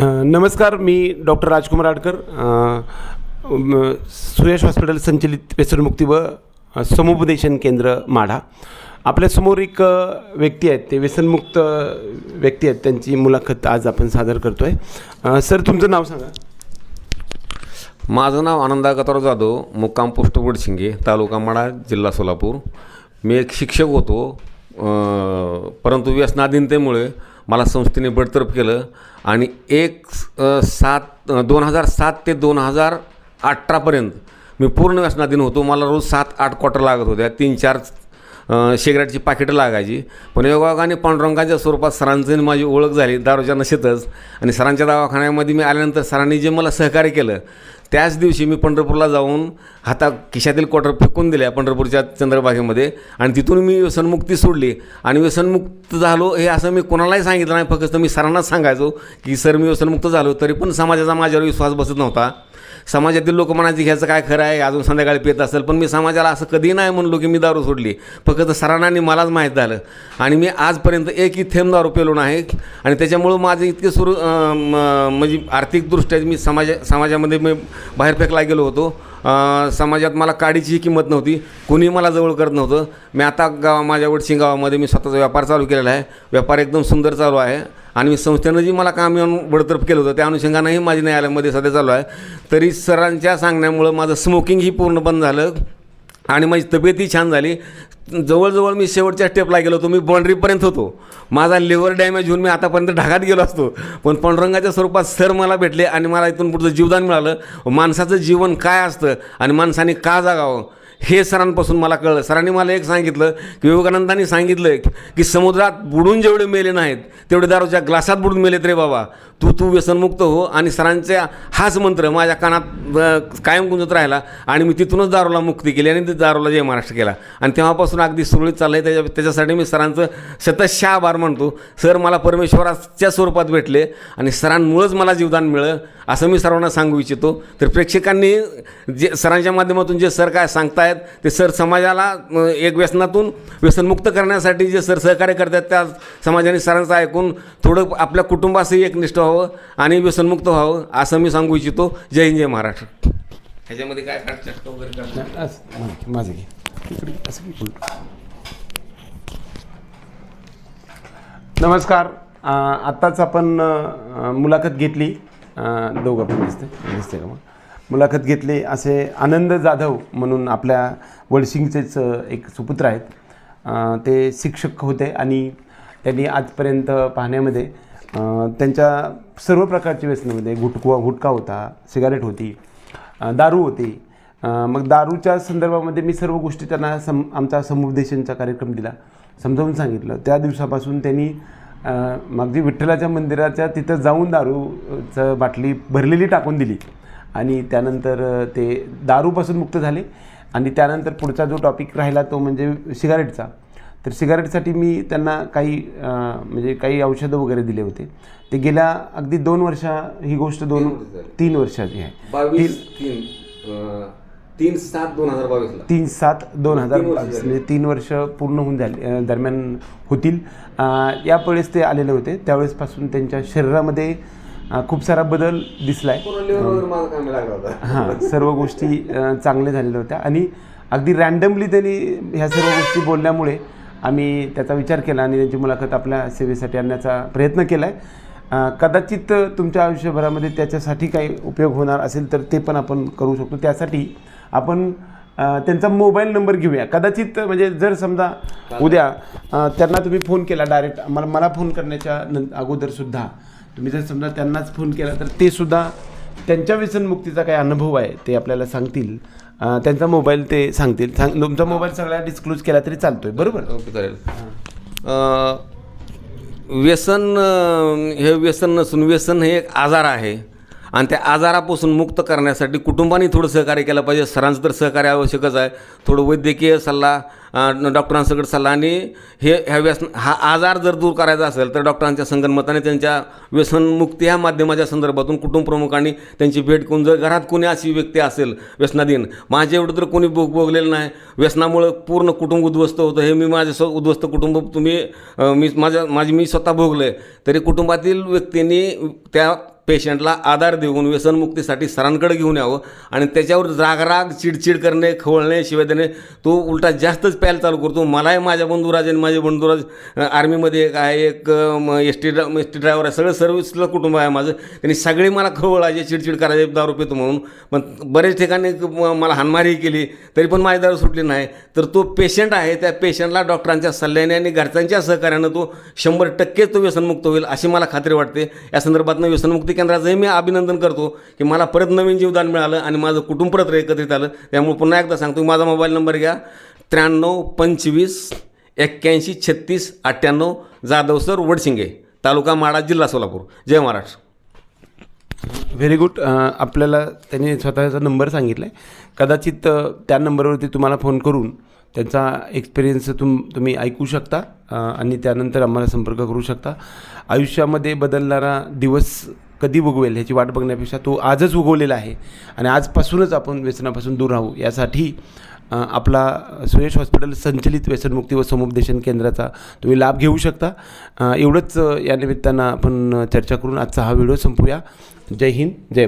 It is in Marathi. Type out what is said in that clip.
नमस्कार मी डॉक्टर राजकुमार आडकर सुयश हॉस्पिटल संचलित व्यसनमुक्ती व समुपदेशन केंद्र माढा. आपल्यासमोर एक व्यक्ती आहेत ते व्यसनमुक्त व्यक्ती आहेत त्यांची मुलाखत आज आपण सादर करतो आहे सर तुमचं नाव सांगा. माझं नाव आनंदा गताराव जाधव मुक्काम पोस्ट वडशिंगे तालुका माडा जिल्हा सोलापूर. मी एक शिक्षक होतो परंतु व्यसनाधीनतेमुळे मला संस्थेने बडतर्फ केलं आणि एक सात दोन हजार सात ते दोन हजार अठरापर्यंत मी पूर्ण व्यसनाधीन होतो. मला रोज सात आठ क्वार्टर लागत होत्या. तीन चार अ, पाकिटं लागायची. पण योगायोगाने पांडुरंगाच्या स्वरूपात सरांची आणि माझी ओळख झाली दारूच्या नशेतच. आणि सरांच्या दवाखान्यामध्ये मी आल्यानंतर सरांनी जे मला सहकार्य केलं त्याच दिवशी मी पंढरपूरला जाऊन हाता खिशातील क्वार्टर फेकून दिल्या पंढरपूरच्या चंद्रभागेमध्ये. आणि तिथून मी व्यसनमुक्ती सोडली. आणि व्यसनमुक्त झालो हे असं मी कोणालाही सांगितलं नाही. फक्त मी सरांनाच सांगायचो की सर मी व्यसनमुक्त झालो. तरी पण समाजाचा माझ्यावर विश्वास बसत नव्हता. समाजातील लोक म्हणायचे ह्याचं काय खरं आहे? अजून संध्याकाळी पित असेल. पण मी समाजाला असं कधी नाही म्हणलो की मी दारू सोडली. फक्त सरांना आणि मलाच माहीत झालं. आणि मी आजपर्यंत एकही थेंब दारू पेलो नाही. आणि त्याच्यामुळं माझं इतके सुरू म- म्हणजे आर्थिकदृष्ट्या मी समाजा समाजामध्ये मी बाहेर फेकला गेलो होतो. समाजात मला काडीचीही किंमत नव्हती. कुणी मला जवळ करत नव्हतं. मी आता गावा माझ्या वडशिंग गावामध्ये मी स्वतःचा व्यापार चालू केलेला आहे. व्यापार एकदम सुंदर चालू आहे. आणि मी संस्थेनं जी मला काम येऊन बडतर्फ केलं होतं त्या अनुषंगानंही माझी न्यायालयामध्ये सध्या चालू आहे. तरी सरांच्या सांगण्यामुळं माझं स्मोकिंगही पूर्ण बंद झालं. आणि माझी तब्येतही छान झाली. जवळजवळ मी शेवटच्या स्टेपला गेलो होतो. मी बाँड्रीपर्यंत होतो. माझा लिव्हर डॅमेज होऊन मी आतापर्यंत ढागात गेलो असतो. पण पांडुरंगाच्या स्वरूपात सर मला भेटले आणि मला इथून पुढचं जीवदान मिळालं. माणसाचं जीवन काय असतं आणि माणसाने का जागावं? हे सरांपासून मला कळलं. सरांनी मला एक सांगितलं की विवेकानंदांनी सांगितलं की समुद्रात बुडून जेवढे मेले नाहीत तेवढे दारूच्या ग्लासात बुडून मेलेत रे बाबा. तू तू व्यसनमुक्त हो आणि सरांच्या हाच मंत्र माझ्या कानात कायम गुंजत राहिला आणि मी तिथूनच दारूला मुक्ती केली आणि ते दारूला जय महाराष्ट्र केला. आणि तेव्हापासून अगदी सुरळीत चाललं आहे त्याच्या त्याच्यासाठी मी सरांचं शतशः आभार मानतो सर मला परमेश्वराच्या स्वरूपात भेटले आणि सरांमुळंच मला जीवदान मिळलं असं मी सर्वांना सांगू इच्छितो. तर प्रेक्षकांनी जे सरांच्या माध्यमातून जे सर काय सांगताय सांगतायत ते सर समाजाला एक व्यसनातून व्यसनमुक्त करण्यासाठी जे सर सहकार्य करतात त्या समाजाने सरांचं ऐकून थोडं आपल्या कुटुंबासही एकनिष्ठ व्हावं आणि व्यसनमुक्त व्हावं असं मी सांगू इच्छितो. जय हिंद जय महाराष्ट्र. ह्याच्यामध्ये काय वगैरे माझं. नमस्कार. आत्ताच आपण मुलाखत घेतली. दोघं पण दिसते दिसते का मग? मुलाखत घेतली. असे आनंद जाधव म्हणून आपल्या वडशिंगचेच एक सुपुत्र आहेत. ते शिक्षक होते आणि त्यांनी आजपर्यंत पाहण्यामध्ये त्यांच्या सर्व प्रकारची व्यसनामध्ये गुटकुवा गुटखा होता सिगारेट होती दारू होती. मग दारूच्या संदर्भामध्ये मी सर्व गोष्टी त्यांना सम आमचा समुपदेशनचा कार्यक्रम दिला समजावून सांगितलं. त्या दिवसापासून त्यांनी मागजी विठ्ठलाच्या मंदिराच्या तिथं जाऊन दारूचं बाटली भरलेली टाकून दिली. आणि त्यानंतर ते दारूपासून मुक्त झाले. आणि त्यानंतर पुढचा जो टॉपिक राहिला तो म्हणजे सिगारेटचा. तर सिगारेटसाठी मी त्यांना काही म्हणजे काही औषधं वगैरे दिले होते. ते गेल्या अगदी दोन वर्षा ही गोष्ट दोन तीन वर्षाची आहे. बावीस तीन सात दोन हजार बावीसला. तीन सात दोन हजार बावीस. म्हणजे तीन वर्ष पूर्ण होऊन झाले दरम्यान होतील. यावेळेस ते आलेले होते. त्यावेळेसपासून त्यांच्या शरीरामध्ये खूप सारा बदल दिसला आहे हां सर्व गोष्टी चांगल्या झालेल्या होत्या. आणि अगदी रँडमली त्यांनी ह्या सर्व गोष्टी बोलल्यामुळे आम्ही त्याचा विचार केला आणि त्यांची मुलाखत आपल्या सेवेसाठी आणण्याचा प्रयत्न केला आहे कदाचित तुमच्या आयुष्यभरामध्ये त्याच्यासाठी काही उपयोग होणार असेल तर ते पण आपण करू शकतो. त्यासाठी आपण त्यांचा मोबाईल नंबर घेऊया. कदाचित म्हणजे जर समजा उद्या त्यांना तुम्ही फोन केला डायरेक्ट मला मला फोन करण्याच्या नं अगोदरसुद्धा तुम्ही जर समजा त्यांनाच फोन केला तर ते सुद्धा त्यांच्या व्यसनमुक्तीचा काय अनुभव आहे ते आपल्याला सांगतील. त्यांचा मोबाईल ते सांगतील. सांग तुमचा मोबाईल सगळ्या डिस्क्लोज केला तरी चालतो आहे बरोबर? ओके चालेल. व्यसन हे व्यसन नसून व्यसन हे एक आजार आहे. आणि त्या आजारापासून मुक्त करण्यासाठी कुटुंबाने थोडं सहकार्य केलं पाहिजे. सरांचं तर सहकार्य आवश्यकच आहे. थोडं वैद्यकीय सल्ला डॉक्टरांसकट सल्ला आणि हे ह्या व्यसन हा आजार जर दूर करायचा असेल तर डॉक्टरांच्या संगनमताने त्यांच्या व्यसनमुक्ती ह्या माध्यमाच्या संदर्भातून कुटुंब प्रमुखांनी त्यांची भेट करून जर घरात कोणी अशी व्यक्ती असेल व्यसनाधीन माझ्या एवढं तर कोणी भोग भोगलेलं नाही. व्यसनामुळं पूर्ण कुटुंब उद्ध्वस्त होतं. हे मी माझं स्व उद्ध्वस्त कुटुंब तुम्ही मी माझ्या माझी मी स्वतः भोगलं आहे तरी कुटुंबातील व्यक्तींनी त्या पेशंटला आधार देऊन व्यसनमुक्तीसाठी सरांकडे घेऊन यावं आणि त्याच्यावर रागराग चिडचिड करणे खवळणे शिवाय देणे तो उलटा जास्तच प्यायला चालू करतो. मलाही माझ्या बंधुराज आणि माझे बंधुराज आर्मीमध्ये एक आहे एक S T S T driver आहे. सगळं सर्व्हिसला कुटुंब आहे माझं. त्यांनी सगळे मला खवळायचे चिडचिड करायचे दारू पितो म्हणून. पण बरेच ठिकाणी मला हानमारी केली तरी पण माझी दारू सुटली नाही. तर तो पेशंट आहे त्या पेशंटला डॉक्टरांच्या सल्ल्याने आणि घरच्यांच्या सहकार्यानं तो शंभर टक्के तो व्यसनमुक्त होईल अशी मला खात्री वाटते. या संदर्भातनं व्यसनमुक्ती केंद्राचंही मी अभिनंदन करतो की मला परत नवीन जीवदान मिळालं आणि माझं कुटुंब परत एकत्रित आलं. त्यामुळे पुन्हा एकदा सांगतो माझा मोबाईल नंबर घ्या. त्र्याण्णव पंचवीस एक्क्याऐंशी छत्तीस अठ्ठ्याण्णव जाधव सर वडशिंगे तालुका माडा जिल्हा सोलापूर. जय महाराष्ट्र. व्हेरी गुड आपल्याला त्यांनी स्वतःचा नंबर सांगितला आहे कदाचित त्या नंबरवरती तुम्हाला फोन करून त्यांचा एक्सपिरियन्स तुम तुम्ही ऐकू शकता आणि त्यानंतर आम्हाला संपर्क करू शकता. आयुष्यामध्ये बदलणारा दिवस कधी उगवेल ह्याची वाट बघण्यापेक्षा तो आजच उगवलेला आहे. आणि आजपासूनच आपण व्यसनापासून दूर राहू. यासाठी आपला सुयश हॉस्पिटल संचलित व्यसनमुक्ती व समुपदेशन केंद्राचा तुम्ही लाभ घेऊ शकता. एवढंच या निमित्तानं आपण चर्चा करून आजचा हा व्हिडिओ संपूया. जय हिंद जय